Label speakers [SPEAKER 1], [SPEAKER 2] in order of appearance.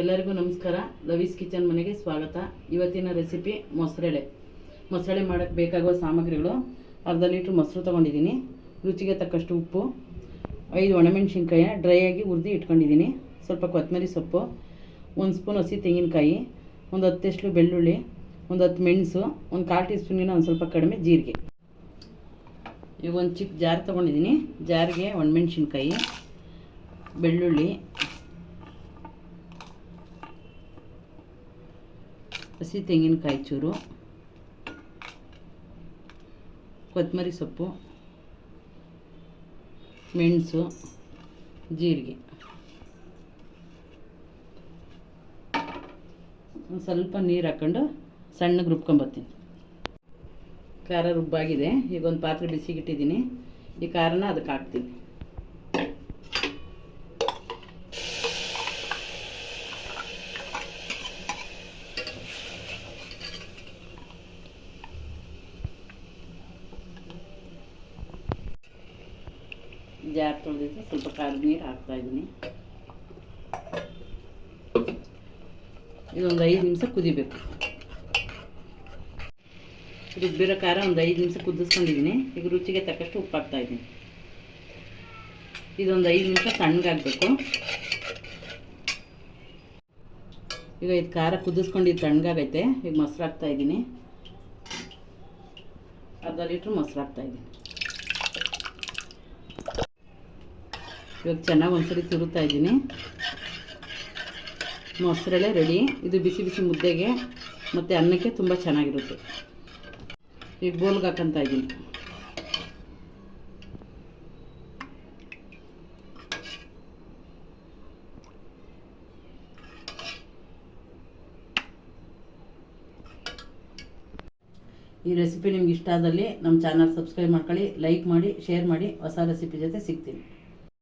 [SPEAKER 1] ಎಲ್ಲರಿಗೂ ನಮಸ್ಕಾರ. ಲವೀಸ್ ಕಿಚನ್ ಮನೆಗೆ ಸ್ವಾಗತ. ಇವತ್ತಿನ ರೆಸಿಪಿ ಮೊಸರೆಳೆ. ಮೊಸರೆಳೆ ಮಾಡೋಕ್ಕೆ ಬೇಕಾಗುವ ಸಾಮಗ್ರಿಗಳು. ಅರ್ಧ ಲೀಟ್ರ್ ಮೊಸರು ತೊಗೊಂಡಿದ್ದೀನಿ. ರುಚಿಗೆ ತಕ್ಕಷ್ಟು ಉಪ್ಪು. ಐದು ಒಣಮೆಣಸಿನ್ಕಾಯಿನ ಡ್ರೈ ಆಗಿ ಹುರಿದು ಇಟ್ಕೊಂಡಿದ್ದೀನಿ. ಸ್ವಲ್ಪ ಕೊತ್ತಂಬರಿ ಸೊಪ್ಪು. ಒಂದು ಸ್ಪೂನ್ ಹಸಿ ತೆಂಗಿನಕಾಯಿ. ಒಂದು ಹತ್ತೆಷ್ಟು ಬೆಳ್ಳುಳ್ಳಿ. ಒಂದು ಹತ್ತು ಮೆಣಸು. ಒಂದು ಕಾಲು ಟೀ ಸ್ಪೂನಿನ ಒಂದು ಸ್ವಲ್ಪ ಕಡಿಮೆ ಜೀರಿಗೆ. ಈಗ ಒಂದು ಚಿಕ್ಕ ಜಾರ್ ತೊಗೊಂಡಿದ್ದೀನಿ. ಜಾರಿಗೆ ಒಣಮೆಣ್ಸಿನ್ಕಾಯಿ, ಬೆಳ್ಳುಳ್ಳಿ ಹಸಿ ತೆಂಗಿನಕಾಯಿ ಚೂರು, ಕೊತ್ತಂಬರಿ ಸೊಪ್ಪು, ಮೆಣಸು, ಜೀರಿಗೆ. ಒಂದು ಸ್ವಲ್ಪ ನೀರು ಹಾಕ್ಕೊಂಡು ಸಣ್ಣಗೆ ರುಬ್ಕೊಂಬರ್ತೀನಿ ಖಾರ ರುಬ್ಬಾಗಿದೆ. ಈಗ ಒಂದು ಪಾತ್ರೆ ಬಿಸಿಗಿಟ್ಟಿದ್ದೀನಿ. ಈ ಖಾರನ ಅದಕ್ಕೆ ಹಾಕ್ತೀನಿ. ಜಾರ್ ತೊಳೆದಿದ್ದು ಸ್ವಲ್ಪ ಖಾರದ ನೀರು ಹಾಕ್ತಾ ಇದ್ದೀನಿ. ಇದೊಂದು ಐದು ನಿಮಿಷ ಕುದಿಬೇಕು. ರುಬ್ಬಿರೋ ಖಾರ ಒಂದು ಐದು ನಿಮಿಷ ಕುದಿಸ್ಕೊಂಡಿದ್ದೀನಿ. ಈಗ ರುಚಿಗೆ ತಕ್ಕಷ್ಟು ಉಪ್ಪು ಹಾಕ್ತಾ ಇದ್ದೀನಿ. ಇದೊಂದು ಐದು ನಿಮಿಷ ತಣ್ಣಗಾಗಬೇಕು ಈಗ ಇದು ಖಾರ ಕುದಿಸ್ಕೊಂಡಿದ್ದು ತಣ್ಣಗಾಗೈತೆ. ಈಗ ಮೊಸರು ಹಾಕ್ತಾ ಇದ್ದೀನಿ. ಅರ್ಧ ಲೀಟ್ರ್ ಮೊಸರು ಹಾಕ್ತಾ ಇವಾಗ ಚೆನ್ನಾಗಿ ಒಂದ್ಸರಿ ತುರುತ್ತಾ ಇದ್ದೀನಿ. ಮೊಸರಳೆ ರೆಡಿ ಇದು ಬಿಸಿ ಬಿಸಿ ಮುದ್ದೆಗೆ ಮತ್ತು ಅನ್ನಕ್ಕೆ ತುಂಬ ಚೆನ್ನಾಗಿರುತ್ತೆ. ಈಗ ಬೋಲ್ಗೆ ಹಾಕಂತ ಇದ್ದೀನಿ. ಈ ರೆಸಿಪಿ ನಿಮ್ಗೆ ಇಷ್ಟ ಆದಲ್ಲಿ ನಮ್ಮ ಚಾನಲ್ ಸಬ್ಸ್ಕ್ರೈಬ್ ಮಾಡ್ಕೊಳ್ಳಿ ಲೈಕ್ ಮಾಡಿ ಶೇರ್ ಮಾಡಿ, ಹೊಸ ರೆಸಿಪಿ ಜೊತೆ ಸಿಗ್ತೀನಿ.